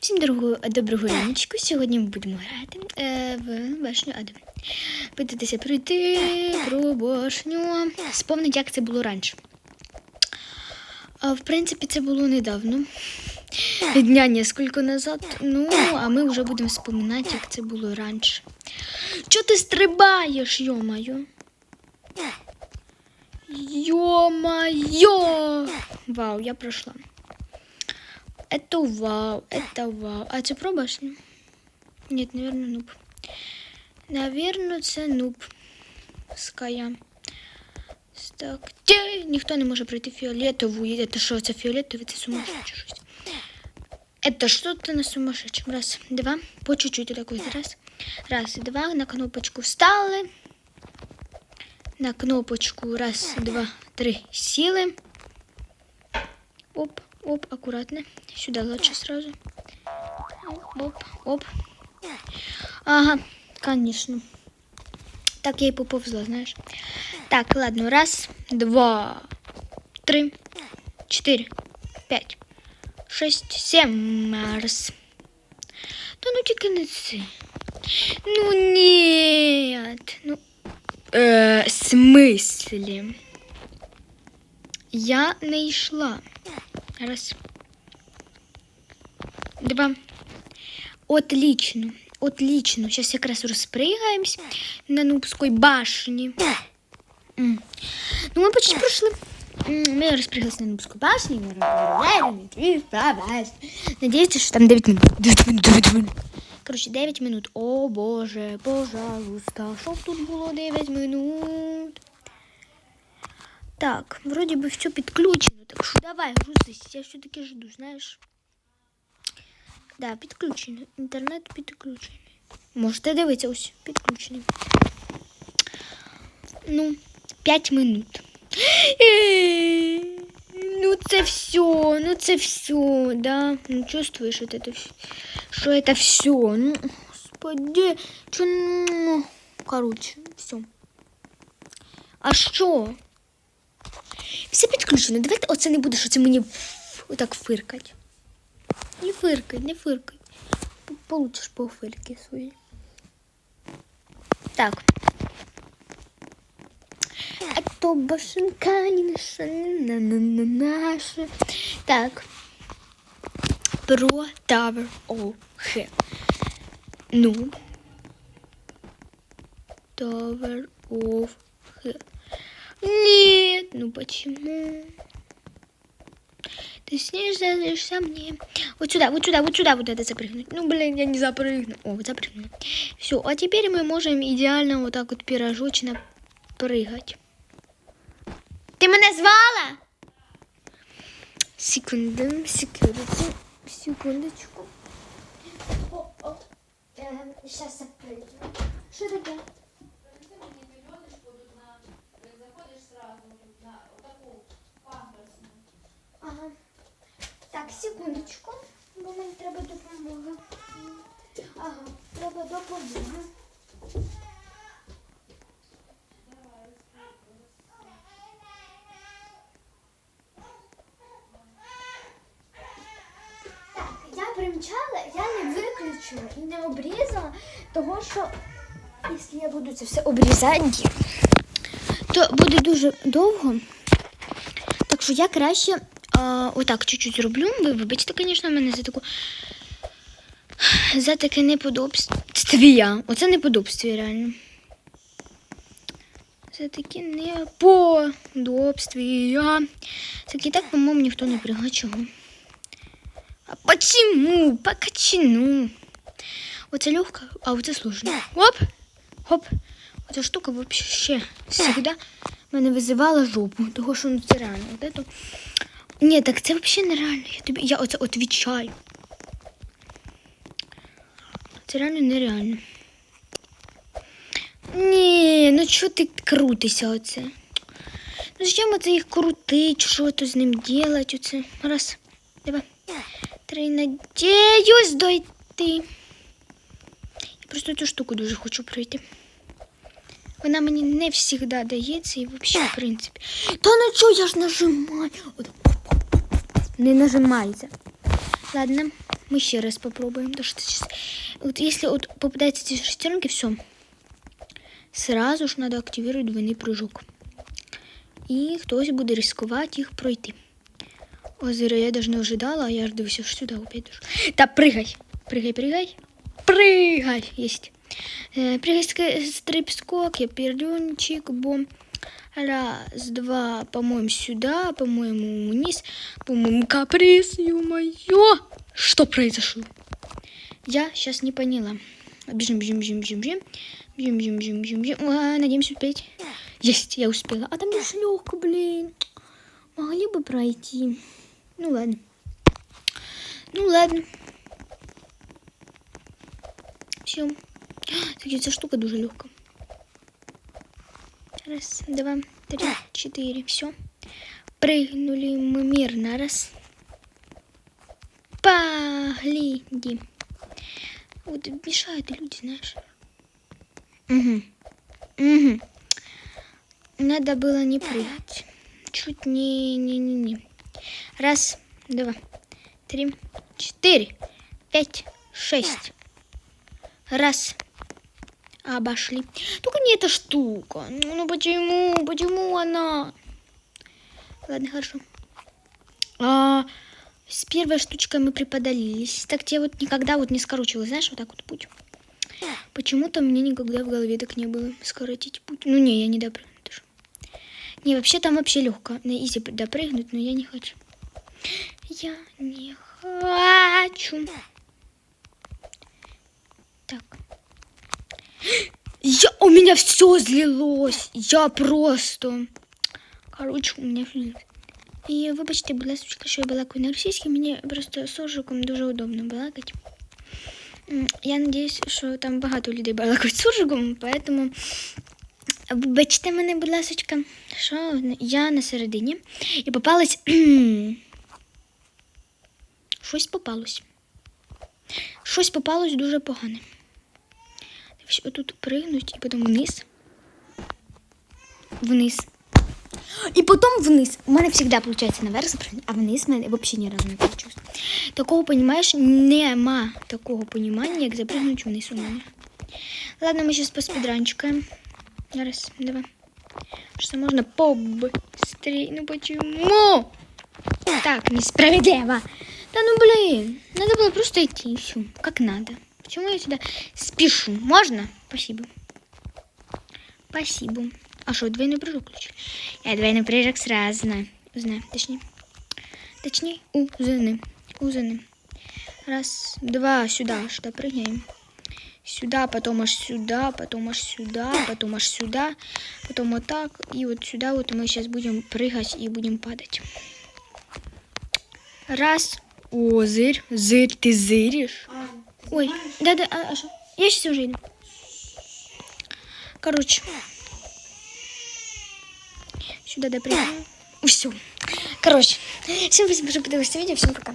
Всім дорогого доброго раночку. Сьогодні ми будемо грати е, в башню Адам. Питатися пройти про башню. Спомнить, як це було раніше. А, в принципі, це було недавно. Дня несколько назад. Ну, а ми вже будемо споминати, як це було раніше. Чого ти стрибаєш, йо-моє? Ё-моё! Вау, я прошла. Это вау, это вау. А це про башню? Нет, наверное, нуб. Наверное, це нуб. Ская. Так, те, ніхто не може пройти фіолетову. Это що, це фіолетовий? Це сумасшедший щось. Это что-то на сумасшедшем. Раз, два, по чуть-чуть вот такой. Раз, раз, два, на кнопочку встали. На кнопочку раз, два, три, сіли. Оп, оп, аккуратно. Сюда лучше сразу. Оп, оп. Ага, конечно. Так я и поповзла, знаешь. Так, ладно, раз, два, три, четыре, пять, шесть, семь. Раз. Да ну тільки не. Ну нет. Ну, Е, смислі? Я не йшла. Раз. Два. Отлично. Отлично. Сейчас якраз розпригаємось на Нубській башні. М. Ну, ми почти пройшли. Ми розпряглися на Нубську башню. Ми розпряглися. Надіюся, що там 9 минут. 9 минут, 9 минут. Коротше, 9 минут. О Боже, пожалуйста, щоб тут було 9 минут. Так, вроді би все підключено. Так що давай, грузись. Я все-таки жду, знаєш. Да, підключено. Інтернет підключений. Можете дивитися, ось підключений. Ну, 5 минут. Е, Ну, це все, ну це все, да. Ну, чувствуєш, вот это все. Что это все? Ну, господи, чё, ну, короче, все. А що? Все підключено. Давайте оце не буде, що це мені отак фиркать. Не фиркай, не фиркай. Получиш по свої. Так. А то башенка не наша, не на на наша. Так. Про Tower of Hell. Ну. Tower of Hell. Нет, ну почему? Ты снижаешься мне. Вот сюда, вот сюда, вот сюда вот это запрыгнуть. Ну, блин, я не запрыгну. О, вот запрыгнула. Все, а теперь мы можем идеально вот так вот пирожочно прыгать. Ти мене звала? Секунду, секундочку, секундочку. Сейчас запрыгну. Что таке? Секундочку, бо мені треба допомога. Ага, треба допомога. Я примчала, я не виключила і не обрізала, того що якщо я буду це все обрізати, то буде дуже довго. Так що я краще отак чуть-чуть зроблю. Ви вибачте, звісно, мене за таку. За таке неподобствія. Оце неподобствие реально. За таке неподобствія. Так і так, по-моєму, ніхто не пригла чого. А почему? Покачину. Оце легко, а оце сложно. Оп! Хоп! Оця штука вообще всегда мене визивала жопу. Того, що ну це реально. От это... Ні, так це взагалі нереально. Я тобі. Я оце відвічаю. Це реально нереально. Ні, ну чого ти крутишся оце? Ну зачем оце їх крутить, що то з ним делать оце? Раз, два, три, надіюсь дойти. Я просто цю штуку дуже хочу пройти. Вона мені не завжди дається і взагалі, в принципі. Та ну чого я ж нажимаю? От, Не нажимається. Ладно, мы еще раз попробуем. Потому что сейчас, вот если вот попадаются эти шестеренки, все. Сразу ж надо активировать двойный прыжок. І хтось буде ризикувати їх пройти. Озеро я даже не ожидала, а я ж дивився що сюди опять. дуже. Та пригай. Пригай, пригай. Пригай! Єсть. Е, Пригай ска- стрип скок, я пердюнчик, бом. Раз, два, по-моему, сюда, по-моему, вниз, по-моему, каприз, ё-моё! Что произошло? Я сейчас не поняла. Бежим, бежим, бежим, бежим, бежим. Бежим, бежим, бежим, бежим, бежим. А, надеемся успеть. Есть, я успела. А там же легко, блин. Могли бы пройти. Ну ладно. Ну ладно. Все. Эта штука дуже легкая. Раз, два, три, четыре. Все. Прыгнули мы мирно. Раз. Погляди. Вот мешают люди, знаешь. Угу. Угу. Надо было не прыгать. Чуть не, не, не, не. Раз, два, три, четыре, пять, шесть. Раз. Обошли. Только не эта штука. Ну, ну почему? Почему она? Ладно, хорошо. А, с первой штучкой мы приподалились. Так тебе вот никогда вот не скорочилось, знаешь, вот так вот путь. Почему-то мне никогда в голове так не было скоротить путь. Ну не, я не допрыгну. Не, вообще там вообще легко на изи допрыгнуть, но я не хочу. Я не хочу. Так. Я, у меня все злилось. Я просто. Короче, у меня все. І вибачте, будь ласка, що я балакаю на російській, мені просто з суржиком дуже удобно балакати. Я надіюсь, що там багато людей балакають суржиком, поэтому вибачте мене, будь ласка, що я на середині і попалась. Щось попалось. Щось попалось дуже погане. Ось Отут пригнуть і потім вниз. Вниз. І потім вниз. У мене завжди виходить наверх запрыгнути, а вниз в мене взагалі ні разу не вийшло. Такого, понімаєш, нема такого понімання, як запрыгнути вниз у мене. Ладно, ми зараз поспідранчикаємо. Раз, два. Что можно побыстрее? Ну почему? Так, несправедливо. Да ну блин, надо было просто идти и все, как надо. Почему я сюда спешу? Можно? Спасибо. Спасибо. А что, двойной прыжок включил? Я двойной прыжок сразу знаю. Знаю, точнее. Точнее, узаны. Узаны. Раз, два, сюда, что прыгаем. Сюда, потом аж сюда, потом аж сюда, потом аж сюда, потом вот так, и вот сюда вот мы сейчас будем прыгать и будем падать. Раз. О, зырь, зырь, ты зыришь? Ой, да-да, а, а что? Я сейчас уже иду. Короче. Сюда допрыгаем. Все. Короче. Всем спасибо, что подивились видео. Всем пока.